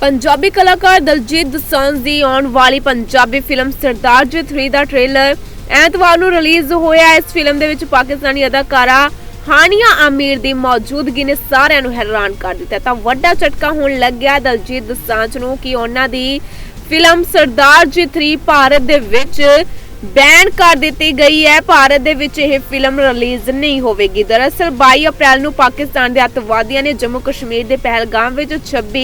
ਪੰਜਾਬੀ ਕਲਾਕਾਰ ਦਲਜੀਤ ਦੋਸਾਂਝ ਦੀ ਆਉਣ ਵਾਲੀ ਪੰਜਾਬੀ ਫਿਲਮ ਸਰਦਾਰ ਜੀ 3 ਦਾ ਟ੍ਰੇਲਰ ਐਤਵਾਰ ਨੂੰ ਰਿਲੀਜ਼ ਹੋਇਆ ਇਸ ਫਿਲਮ ਦੇ ਵਿੱਚ ਪਾਕਿਸਤਾਨੀ ਅਦਾਕਾਰਾ ਹਾਨੀਆ ਆਮੀਰ ਦੀ ਮੌਜੂਦਗੀ ਨੇ ਸਾਰਿਆਂ ਨੂੰ ਹੈਰਾਨ ਕਰ ਦਿੱਤਾ। ਤਾਂ ਵੱਡਾ ਝਟਕਾ ਹੋਣ ਲੱਗਿਆ ਦਲਜੀਤ ਦੋਸਾਂਝ ਨੂੰ ਕਿ ਉਹਨਾਂ ਦੀ ਫਿਲਮ ਸਰਦਾਰ ਜੀ 3 ਭਾਰਤ ਦੇ ਵਿੱਚ ਬੈਨ ਕਰ ਦਿੱਤੀ ਗਈ ਹੈ। ਭਾਰਤ ਦੇ ਵਿੱਚ ਇਹ ਫਿਲਮ ਰਿਲੀਜ਼ ਨਹੀਂ ਹੋਵੇਗੀ। ਦਰਅਸਲ 22 ਅਪ੍ਰੈਲ ਨੂੰ ਪਾਕਿਸਤਾਨ ਦੇ ਅੱਤਵਾਦੀਆਂ ਨੇ ਜੰਮੂ ਕਸ਼ਮੀਰ ਦੇ ਪਹਿਲਗਾਮ ਵਿੱਚ 26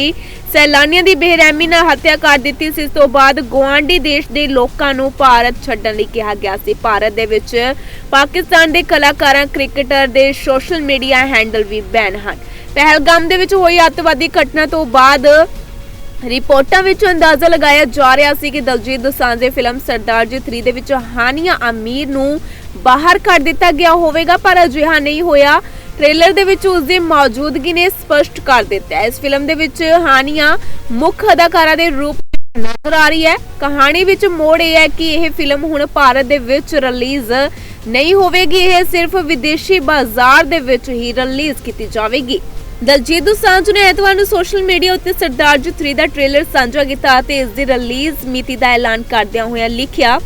ਸੈਲਾਨੀਆਂ ਦੀ ਬੇਰਹਿਮੀ ਨਾਲ ਹੱਤਿਆ ਕਰ ਦਿੱਤੀ ਸੀ। ਇਸ ਤੋਂ ਬਾਅਦ ਗੁਆਂਢੀ ਦੇਸ਼ ਦੇ ਲੋਕਾਂ ਨੂੰ ਭਾਰਤ ਛੱਡਣ ਲਈ ਕਿਹਾ ਗਿਆ ਸੀ। ਭਾਰਤ ਦੇ ਵਿੱਚ ਪਾਕਿਸਤਾਨ ਦੇ ਕਲਾਕਾਰਾਂ, ਕ੍ਰਿਕਟਰ ਦੇ ਸੋਸ਼ਲ ਮੀਡੀਆ ਹੈਂਡਲ ਵੀ ਬੈਨ ਹਨ। ਪਹਿਲਗਾਮ ਦੇ ਵਿੱਚ ਹੋਈ ਅੱਤਵਾਦੀ ਘਟਨਾ ਤੋਂ ਬਾਅਦ ਰਿਪੋਰਟਾਂ ਵਿੱਚ ਅੰਦਾਜ਼ਾ ਲਗਾਇਆ ਜਾ ਰਿਹਾ ਸੀ ਕਿ ਦਲਜੀਤ ਦੋਸਾਂਝ ਦੀ ਫਿਲਮ ਸਰਦਾਰ ਜੀ 3 ਦੇ ਵਿੱਚ ਹਾਨੀਆ ਅਮੀਰ ਨੂੰ ਬਾਹਰ ਕੱਢ ਦਿੱਤਾ ਗਿਆ ਹੋਵੇਗਾ, ਪਰ ਅਜਿਹਾ ਨਹੀਂ ਹੋਇਆ। ਟ੍ਰੇਲਰ ਦੇ ਵਿੱਚ ਉਸ ਦੀ ਮੌਜੂਦਗੀ ਨੇ ਸਪਸ਼ਟ ਕਰ ਦਿੱਤਾ ਹੈ। ਇਸ ਫਿਲਮ ਦੇ ਵਿੱਚ ਹਾਨੀਆ ਮੁੱਖ ਅਦਾਕਾਰਾ ਦੇ ਰੂਪ ਨਜ਼ਰ ਆ ਰਹੀ ਹੈ। ਕਹਾਣੀ ਵਿੱਚ ਮੋੜ ਇਹ ਹੈ ਕਿ ਇਹ ਫਿਲਮ ਹੁਣ ਭਾਰਤ ਦੇ ਵਿੱਚ ਰਿਲੀਜ਼ ਨਹੀਂ ਹੋਵੇਗੀ, ਇਹ ਸਿਰਫ ਵਿਦੇਸ਼ੀ ਬਾਜ਼ਾਰ ਦੇ ਵਿੱਚ ਹੀ ਰਿਲੀਜ਼ ਕੀਤੀ ਜਾਵੇਗੀ। ਦਲਜੀਤ ਦੋਸਾਂਝ ਨੇ ਐਤਵਾਰ ਨੂੰ ਸੋਸ਼ਲ ਮੀਡੀਆ ਉੱਤੇ ਸਰਦਾਰ ਜੀ 3 ਦਾ ਟ੍ਰੇਲਰ ਸਾਂਝਾ ਕੀਤਾ ਅਤੇ ਇਸ ਦੀ ਰਿਲੀਜ਼ ਮਿਤੀ ਦਾ ਐਲਾਨ ਕਰਦਿਆਂ ਹੋਇਆਂ ਲਿਖਿਆ,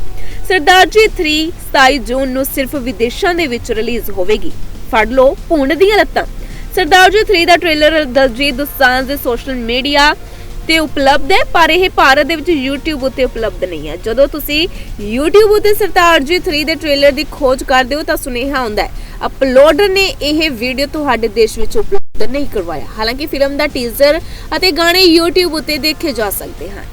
ਸਰਦਾਰ ਜੀ 3 27 ਜੂਨ ਨੂੰ ਸਿਰਫ ਵਿਦੇਸ਼ਾਂ ਦੇ ਵਿੱਚ ਰਿਲੀਜ਼ ਹੋਵੇਗੀ। ਫੜ ਲਓ ਭੂੰਡ ਦੀਆਂ ਲੱਤਾਂ। ਸਰਦਾਰ ਜੀ 3 ਦਾ ਟ੍ਰੇਲਰ ਦਲਜੀਤ ਦੋਸਾਂਝ ਦੇ ਸੋਸ਼ਲ ਮੀਡੀਆ ਤੇ ਉਪਲਬਧ ਹੈ, ਪਰ ਇਹ ਭਾਰਤ ਦੇ ਵਿੱਚ YouTube ਉੱਤੇ ਉਪਲਬਧ ਨਹੀਂ ਹੈ। ਜਦੋਂ ਤੁਸੀਂ YouTube ਉੱਤੇ ਸਰਦਾਰ ਜੀ 3 ਦੇ ਟ੍ਰੇਲਰ ਦੀ ਖੋਜ ਕਰਦੇ ਹੋ ਤਾਂ ਸੁਨੇਹਾ ਆਉਂਦਾ ਹੈ, ਅਪਲੋਡਰ ਨੇ ਇਹ ਵੀਡੀਓ ਤੁਹਾਡੇ ਦੇਸ਼ ਵਿੱਚ ਉਪਲਬਧ ਨਹੀਂ ਕਰਵਾਇਆ। ਹਾਲਾਂਕਿ ਫਿਲਮ ਦਾ ਟੀਜ਼ਰ ਅਤੇ ਗਾਣੇ YouTube ਉੱਤੇ ਦੇਖੇ ਜਾ ਸਕਦੇ ਹਨ।